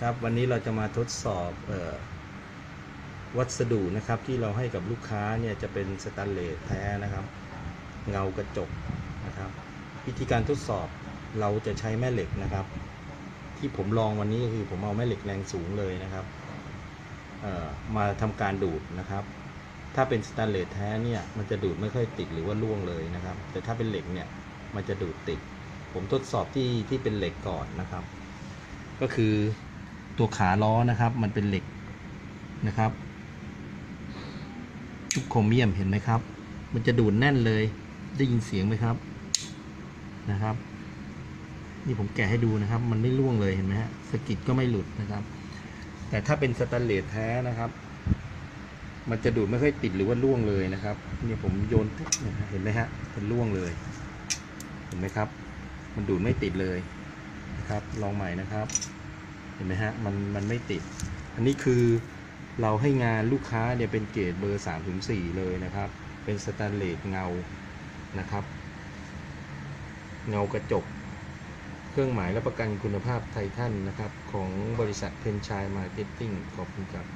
ครับวันนี้เราจะมาทดสอบออวัสดุนะครับที่เราให้กับลูกค้าเนี่ยจะเป็นสแตนเลสแท้นะครับ เงากระจกนะครับ วิธีการทดสอบเราจะใช้แม่เหล็กนะครับ ที่ผมลองวันนี้ก็คือผมเอาแม่เหล็กแรงสูงเลยนะครับมาทำการดูดนะครับ ถ้าเป็นสแตนเลสแท้เนี่ยมันจะดูดไม่ค่อยติดหรือว่าร่วงเลยนะครับ แต่ถ้าเป็นเหล็กเนี่ยมันจะดูดติด ผมทดสอบที่ที่เป็นเหล็กก่อนนะครับ ก็คือ ตัวขาล้อนะครับ มันเป็นเหล็กนะครับชุบโครเมียมเห็นไหมครับ มันจะดูดแน่นเลย ได้ยินเสียงไหมครับนะครับ นี่ผมแกะให้ดูนะครับ มันไม่ร่วงเลยเห็นไหมฮะสกิดก็ไม่หลุดนะครับ แต่ถ้าเป็นสแตนเลสแท้นะครับ มันจะดูดไม่ค่อยติดหรือว่าร่วงเลยนะครับเนี่ยผมโยนปุ๊บเนี่ยเห็นไหมฮะเป็นร่วงเลย เห็นไหมครับ มันดูดไม่ติดเลยนะครับ ลองใหม่นะครับ เห็นไหมฮะมันมันไม่ติด อันนี้คือเราให้งานลูกค้าเนี่ยเป็นเกรดเบอร์3ถึง4เลยนะครับ เป็นสแตนเลสเงานะครับ เงากระจก เครื่องหมายและประกันคุณภาพไททันนะครับ ของบริษัทเพนชัยมาร์เก็ตติ้งขอบคุณครับ